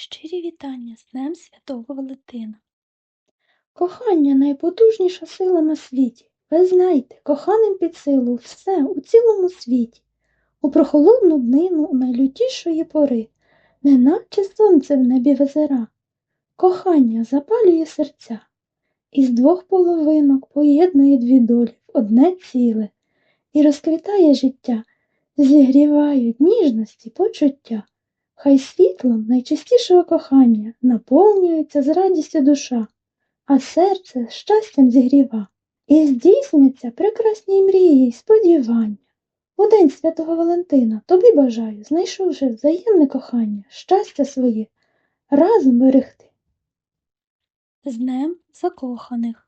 Щирі вітання з Днем Святого Валентина. Кохання найпотужніша сила на світі. Ви знайте, коханим під силу все у цілому світі. У прохолодну днину найлютішої пори, неначе сонце в небі везера. Кохання запалює серця, із двох половинок поєднує дві долі в одне ціле, і розквітає життя, зігрівають ніжності почуття. Хай світлом найчистішого кохання наповнюється з радістю душа а серце щастям зігріва, і здійсняться прекрасні мрії й сподівання. У день святого Валентина тобі бажаю, знайшовши взаємне кохання, щастя своє, разом берегти. З Днем Закоханих.